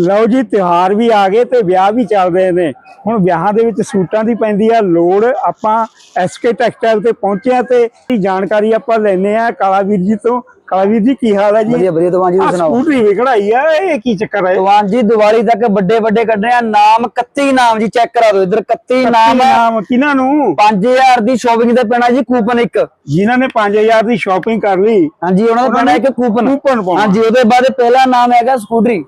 ਲਓ ਜੀ ਤਿਉਹਾਰ ਵੀ ਆ ਗਏ ਤੇ ਵਿਆਹ ਵੀ ਚੱਲ ਰਹੇ ਨੇ। ਹੁਣ ਵਿਆਹਾਂ ਦੇ ਵਿੱਚ ਸੂਟਾਂ ਦੀ ਪੈਂਦੀ ਆ ਲੋੜ। ਆਪਾਂ ਐਸਕੇ ਟੈਕਸਟਾਈਲ ਤੇ ਪਹੁੰਚੇ ਆ ਤੇ ਇਹ ਜਾਣਕਾਰੀ ਆਪਾਂ ਲੈਨੇ ਆ ਕਾਲਾਵੀਰ ਜੀ ਤੋਂ। ਕਾਲਾਵੀਰ ਜੀ ਕੀ ਹਾਲ ਹੈ ਜੀ? ਵਧੀਆ ਵਧੀਆ ਤਵਾਨ ਜੀ ਤੁਸੀਂ ਸੁਣਾਓ? ਸਕੂਟਰੀ ਵੀ ਕਢਾਈ ਆ ਇਹ ਕੀ ਚੱਕਰ ਹੈ? ਤਵਾਨ ਜੀ ਦੀਵਾਲੀ ਤੱਕ ਵੱਡੇ ਵੱਡੇ ਕੱਢਣੇ ਆ। ਨਾਮ 31 ਨਾਮ ਜੀ ਚੈੱਕ ਕਰਾ ਦਿਓ ਇਧਰ। 31 ਨਾਮ ਨਾਮ ਕਿਹਨਾਂ ਨੂੰ? 5000 ਦੀ ਸ਼ਾਪਿੰਗ ਤੇ ਪੈਣਾ ਜੀ ਕੂਪਨ ਇੱਕ। ਜਿਨ੍ਹਾਂ ਨੇ 5000 ਦੀ ਸ਼ਾਪਿੰਗ ਕਰ ਲਈ। ਹਾਂਜੀ ਉਹਨਾਂ ਦਾ ਪੈਣਾ ਇੱਕ ਕੂਪਨ। ਕੂਪਨ ਪਾਉਣਾ। ਹਾਂਜੀ ਉਹਦੇ ਬਾਅਦ ਪਹਿਲਾ ਨਾਮ ਹੈਗਾ ਸਕੂਟਰੀ।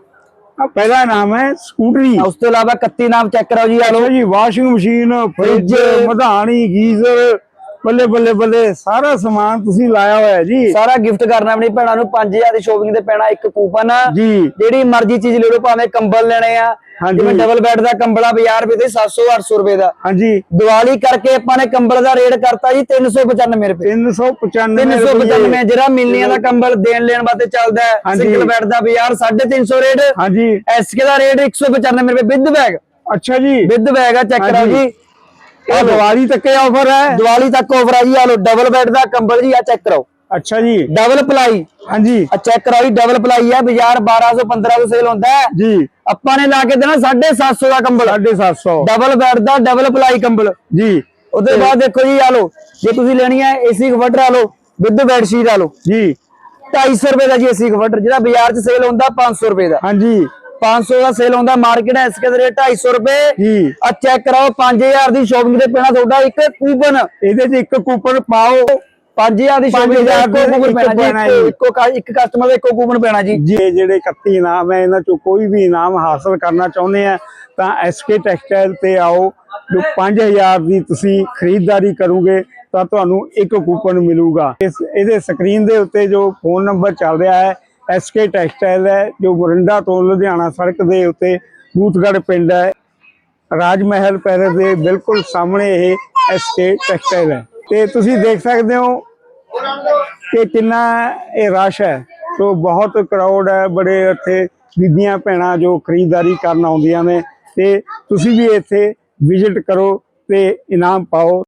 ਪਹਿਲਾ ਨਾਮ ਹੈ ਸਕੂਟਰੀ। ਉਸ ਤੋਂ ਇਲਾਵਾ 31 ਨਾਮ ਚੈੱਕ ਕਰਾਓ ਜੀ ਆ ਲਓ। ਜੀ ਵਾਸ਼ਿੰਗ ਮਸ਼ੀਨ ਫ੍ਰਿਜ ਫਰਿੱਜ, ਮਧਾਣੀ ਗੀਜ਼ਰ ਬੱਲੇ ਬੱਲੇ ਬੱਲੇ ਸਾਰਾ ਸਮਾਨ ਤੁਸੀਂ ਲਾਇਆ ਹੋਇਆ ਜੀ। ਸਾਰਾ ਗਿਫਟ ਕਰਨਾ ਆਪਣੀ ਭੈਣਾਂ ਨੂੰ 5000 ਦੀ ਸ਼ਾਪਿੰਗ ਤੇ ਪੈਣਾ ਇੱਕ ਕੂਪਨ ਜੀ। ਜਿਹੜੀ ਮਰਜ਼ੀ ਚੀਜ਼ ਲੈ ਲਓ ਭਾਵੇਂ ਕੰਬਲ ਲੈਣੇ ਆ। ਜਿਵੇਂ ਡਬਲ ਬੈੱਡ ਦਾ ਕੰਬਲ ਆ 50 ਰੁਪਏ ਤੇ 700 800 ਰੁਪਏ ਦਾ। ਹਾਂਜੀ। ਦੀਵਾਲੀ ਕਰਕੇ ਆਪਾਂ ਨੇ ਕੰਬਲ ਦਾ ਰੇਟ ਕਰਤਾ ਜੀ 395 ਰੁਪਏ। 395 395 ਜਿਹੜਾ ਮਿਲਨੀਆਂ ਦਾ ਕੰਬਲ ਦੇਣ ਲੈਣ ਵਾਸਤੇ ਚੱਲਦਾ। ਸਿੰਗਲ ਬੈੱਡ ਦਾ ਬਾਜ਼ਾਰ 350 ਰੇਟ ਹਾਂਜੀ। ਐਸਕੇ ਦਾ ਰੇਟ 195 ਰੁਪਏ ਵਿਦ ਬੈਗ ਅੱਛਾ ਜੀ। ਵਿਦ ਬੈਗ ਆ ਚੈੱਕ ਕਰਾਓ। ਜੀ। ਇਹ ਦੀਵਾਲੀ ਤੱਕ ਆਫਰ ਹੈ। ਦੀਵਾਲੀ ਤੱਕ ਆਫਰ ਆ ਜੀ ਆ ਲੋ ਡਬਲ ਬੈੱਡ ਦਾ ਕੰਬਲ ਜੀ ਆ ਚੈੱਕ ਕਰਾਓ ਅੱਛਾ ਜੀ। ਡਬਲ ਪਲਾਈ ਹਾਂਜੀ। ਆ ਚੈੱਕ ਕਰਾਓ ਜੀ ਡਬਲ ਪਲਾਈ ਆ ਬਾਜ਼ਾਰ 1200 1500 ਸੇਲ ਹੁੰਦਾ ਹੈ। ਜੀ। ਆਪਾਂ ਨੇ ਲਾ ਕੇ ਦੇਣਾ 750 ਦਾ ਕੰਬਲ। 750 ਡਬਲ ਬੈੱਡ ਦਾ ਡਬਲ ਪਲਾਈ ਕੰਬਲ। ਜੀ। ਉਹਦੇ ਬਾਅਦ ਦੇਖੋ ਜੀ ਆ ਲੋ ਜੇ ਤੁਸੀਂ ਲੈਣੀ ਹੈ ਏਸੀ ਕਵਟਰ ਆ ਲੋ ਵਿਦ ਬੈੱਡ ਸ਼ੀਟ ਆ ਲੋ ਜੀ। 250 ਰੁਪਏ ਦਾ ਜੀ ਏਸੀ ਕਵਟਰ ਜਿਹੜਾ ਬਾਜ਼ਾਰ 'ਚ ਸੇਲ ਹੁੰਦਾ 500 ਰੁਪਏ ਦਾ। ਹਾਂਜੀ। 500 ਦਾ ਸੇਲ ਹੁੰਦਾ ਮਾਰਕੀਟ ਐਸਕੇ ਦੇ ਰੇਟ 250 ਰੁਪਏ। ਜੀ। ਆ ਚੈੱਕ ਕਰਾਓ 5000 ਦੀ ਸ਼ਾਪਿੰਗ ਤੇ ਪੈਣਾ ਤੁਹਾਡਾ ਇੱਕ ਕੂਪਨ ਇਹਦੇ 'ਚ ਇੱਕ ਕੂਪਨ ਪਾਓ। 5000 ਦੀ ਸ਼ਾਪਿੰਗ 5000 ਦਾ ਕੂਪਨ ਪੈਣਾ ਜੀ। ਇੱਕੋ ਇੱਕ ਕਸਟਮਰ ਦਾ ਇੱਕੋ ਕੂਪਨ ਪੈਣਾ ਜੀ। ਜੀ ਜਿਹੜੇ 31 ਇਨਾਮ ਹੈ ਇਹਨਾਂ ਚੋਂ ਕੋਈ ਵੀ ਇਨਾਮ ਹਾਸਲ ਕਰਨਾ ਚਾਹੁੰਦੇ ਆ ਤਾਂ ਐਸਕੇ ਟੈਕਸਟਾਈਲ ਤੇ ਆਓ। ਜੋ 5000 ਦੀ ਤੁਸੀਂ ਖਰੀਦਦਾਰੀ ਕਰੋਗੇ ਤਾਂ ਤੁਹਾਨੂੰ ਇੱਕ ਕੂਪਨ ਮਿਲੂਗਾ। ਇਸ ਇਹਦੇ ਸਕਰੀਨ ਦੇ ਉੱਤੇ ਜੋ ਫੋਨ ਨੰਬਰ ਚੱਲ ਰਿਹਾ ਹੈ ਐਸਕੇ ਟੈਕਸਟਾਈਲ ਹੈ, ਜੋ ਮੋਰਿੰਡਾ ਤੋਂ ਲੁਧਿਆਣਾ ਸੜਕ ਦੇ ਉੱਤੇ ਬੂਥਗੜ੍ਹ ਪਿੰਡ ਹੈ। ਰਾਜ ਮਹਿਲ ਪੈਲੇਸ ਦੇ ਬਿਲਕੁਲ ਸਾਹਮਣੇ ਇਹ ਐਸਕੇ ਟੈਕਸਟਾਈਲ ਹੈ। ਤੇ ਤੁਸੀਂ ਦੇਖ ਸਕਦੇ ਹੋ ਕਿ ਕਿੰਨਾ ਇਹ ਰਸ਼ ਹੈ। ਸੋ ਬਹੁਤ ਕਰਾਊਡ ਹੈ, ਬੜੇ ਇੱਥੇ ਬੀਬੀਆਂ ਭੈਣਾਂ ਜੋ ਖਰੀਦਦਾਰੀ ਕਰਨ ਆਉਂਦੀਆਂ ਨੇ। ਤੇ ਤੁਸੀਂ ਵੀ ਇੱਥੇ ਵਿਜ਼ਿਟ ਕਰੋ ਤੇ ਇਨਾਮ ਪਾਓ।